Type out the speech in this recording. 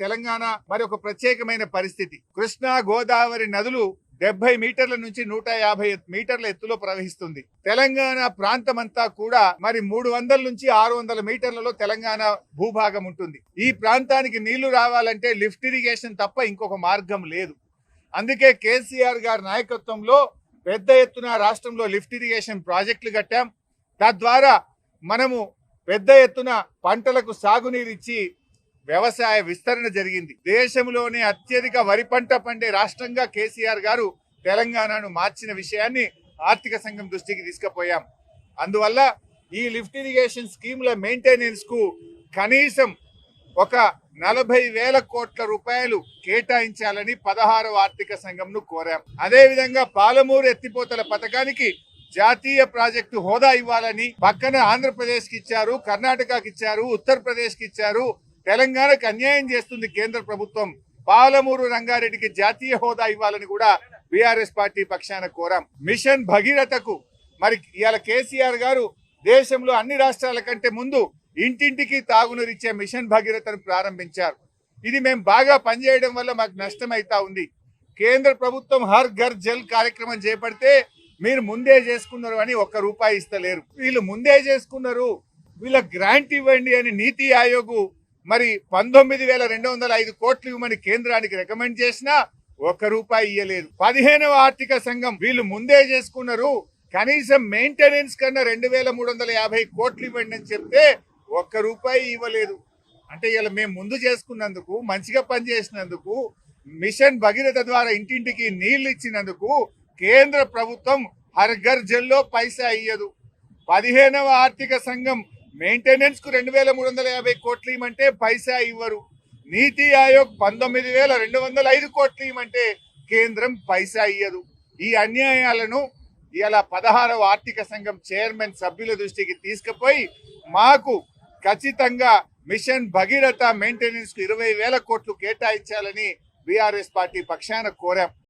తెలంగాణ మరి ఒక ప్రత్యేకమైన పరిస్థితి. కృష్ణా గోదావరి నదులు డెబ్బై మీటర్ల నుంచి నూట యాభై మీటర్ల ఎత్తులో ప్రవహిస్తుంది. తెలంగాణ ప్రాంతమంతా కూడా మరి మూడు వందల నుంచి ఆరు వందల మీటర్లలో తెలంగాణ భూభాగం ఉంటుంది. ఈ ప్రాంతానికి నీళ్ళు రావాలంటే లిఫ్ట్ ఇరిగేషన్ తప్ప ఇంకొక మార్గం లేదు. అందుకే కేసీఆర్ గారి నాయకత్వంలో పెద్ద ఎత్తున రాష్ట్రంలో లిఫ్ట్ ఇరిగేషన్ ప్రాజెక్టులు కట్టాం. తద్వారా మనము పెద్ద ఎత్తున పంటలకు సాగునీరు ఇచ్చి వ్యవసాయ విస్తరణ జరిగింది. దేశంలోనే అత్యధిక వరి పంట పండే రాష్ట్రంగా కేసీఆర్ గారు తెలంగాణను మార్చిన విషయాన్ని ఆర్థిక సంఘం దృష్టికి తీసుకుపోయాం. అందువల్ల ఈ లిఫ్ట్ ఇరిగేషన్ స్కీమ్ల మెయింటెనెన్స్కు కనీసం ఒక నలభై వేల కోట్ల రూపాయలు కేటాయించాలని పదహారవ ఆర్థిక సంఘంను కోరాం. అదేవిధంగా పాలమూరు ఎత్తిపోతల పథకానికి జాతీయ ప్రాజెక్టు హోదా ఇవ్వాలని పక్కన ఆంధ్రప్రదేశ్కి ఇచ్చారు కర్ణాటకకి ఇచ్చారు ఉత్తరప్రదేశ్కి ఇచ్చారు తెలంగాణకు అన్యాయం చేస్తుంది కేంద్ర ప్రభుత్వం. పాలమూరు రంగారెడ్డికి జాతీయ హోదా ఇవ్వాలని కూడా బీఆర్ఎస్ పార్టీ పక్షాన కోరాం. మిషన్ భగీరథకు మరి ఇవాళ కేసీఆర్ గారు దేశంలో అన్ని రాష్ట్రాల కంటే ముందు ఇంటింటికి తాగునీరిచ్చే మిషన్ భగీరథను ప్రారంభించారు. ఇది మేము బాగా పనిచేయడం వల్ల మాకు నష్టం ఉంది. కేంద్ర ప్రభుత్వం హర్ ఘర్ జల్ కార్యక్రమం చేపడితే మీరు ముందే చేసుకున్నారు అని ఒక్క రూపాయి ఇస్తలేరు. వీళ్ళు ముందే చేసుకున్నారు. వీళ్ళ గ్రాంట్ ఇవ్వండి అని నీతి ఆయోగ్ మరి పంతొమ్మిది వేల రెండు వందల ఐదు కోట్లు ఇవ్వమని కేంద్రానికి రికమెండ్ చేసినా ఒక్క రూపాయి ఇయ్యలేదు. పదిహేనవ ఆర్థిక సంఘం వీళ్ళు ముందే చేసుకున్నారు. కనీసం మెయింటెనెన్స్ కన్నా రెండు వేల మూడు వందల యాభై కోట్లు ఇవ్వండి అని చెప్తే ఒక్క రూపాయి ఇవ్వలేదు. అంటే ఇలా మేము ముందు చేసుకున్నందుకు మంచిగా పనిచేసినందుకు మిషన్ భగీరథ ద్వారా ఇంటింటికి నీళ్ళు ఇచ్చినందుకు కేంద్ర ప్రభుత్వం హర్ ఘర్ జల్లో పైసా ఇయ్యదు. పదిహేనవ ఆర్థిక సంఘం మెయింటెనెన్స్కు రెండు వేల మూడు వందల యాభై కోట్లు ఇవ్వమంటే పైసా ఇవ్వరు. నీతి ఆయోగ్ పంతొమ్మిది వేల రెండు వందల ఐదు కోట్లు ఇవ్వమంటే కేంద్రం పైసా ఇయ్యదు. ఈ అన్యాయాలను ఇలా పదహారవ ఆర్థిక సంఘం చైర్మన్ సభ్యుల దృష్టికి తీసుకుపోయి మాకు ఖచ్చితంగా మిషన్ భగీరథ మెయింటెనెన్స్కు ఇరవై వేల కోట్లు కేటాయించాలని బీఆర్ఎస్ పార్టీ పక్షాన కోరాం.